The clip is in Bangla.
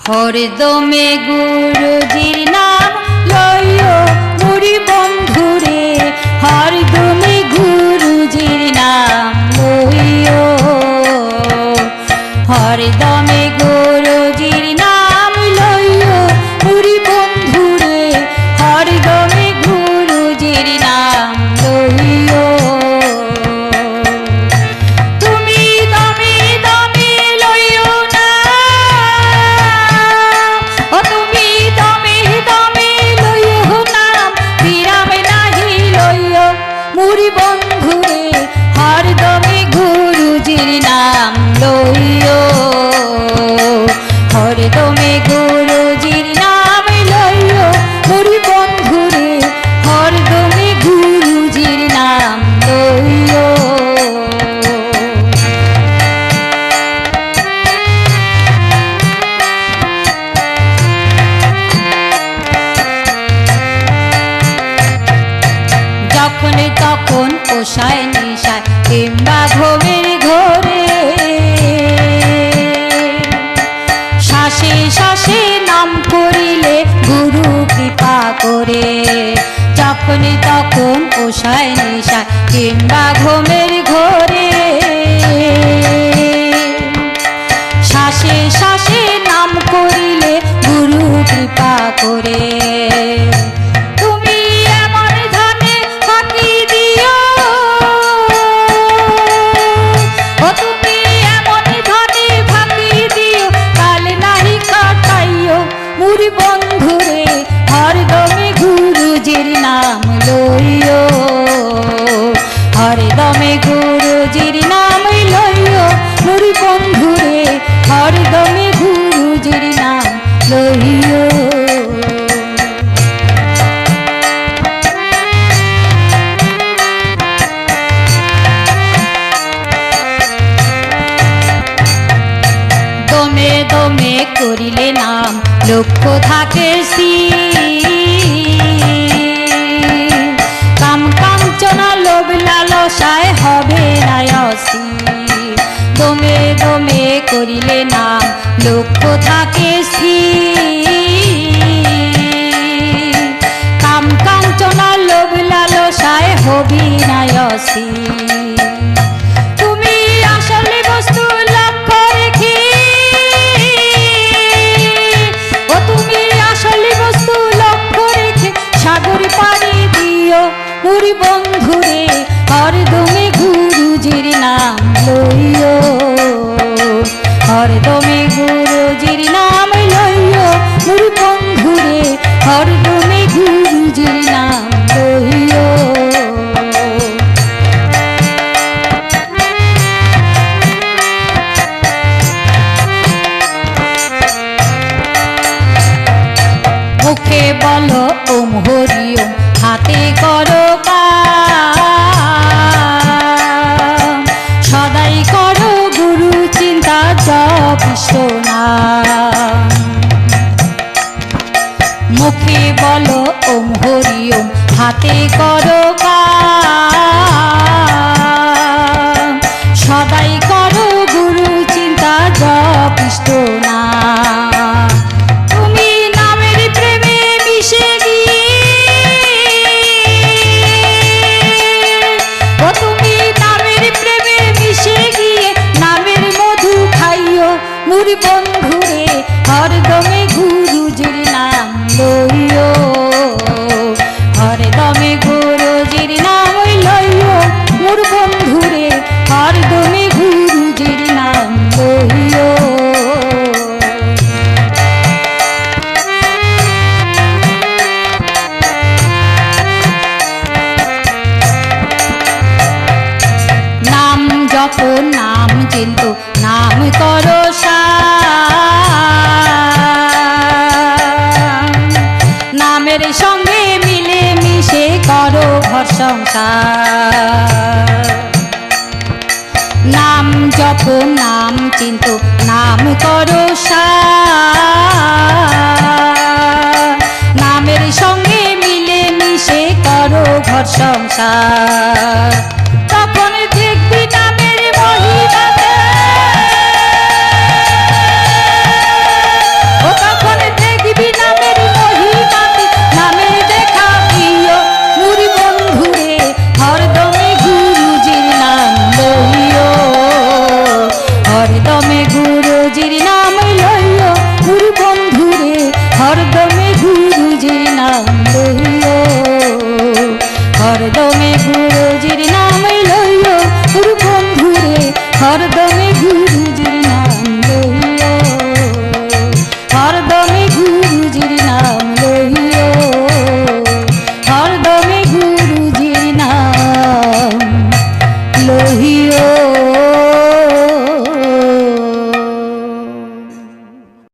হরদমে গুরুজির নাম লইও মুড়ি তখন পোষায় নিশায় কিংবা ভোগের ঘরে। শ্বাসে শ্বাসে নাম করিলে গুরু কৃপা করে। যখন তখন পোষায় নিশায় কিংবা ঘুমের ঘরে। বন্ধুরে হরদমে গুরুজির নাম লইও। হরদমে গুরুজির দমে করিলে নাম, লক্ষ্য থাকে সি কাম কাঞ্চনা লোভ লালসায় হবে নায়সি দমে দমে করিলে নাম, লক্ষ্য থাকে স্থির। বন্ধুরে হরদমে গুরুজির নাম লইও। হরদমে গুরুজির নাম লইও বন্ধুরে হরদমে গুরুজির নাম লইও। মুখে বলো ওম, হাতে করো জপিষ্ট না মুখে বলো ওম হরি ওম হাতে করো মুড়ি বন্ধুরে হরদমে গুরুজির নাম লইও। সংসার। নাম জপ নাম চিন্ত নাম করো নামের সঙ্গে মিলে মিশে করো ঘর সংসার। গুরুজির নাম লইল গুরু বন্ধুরে হরদমে গুরুজির নাম লইল। হরদমে গুরু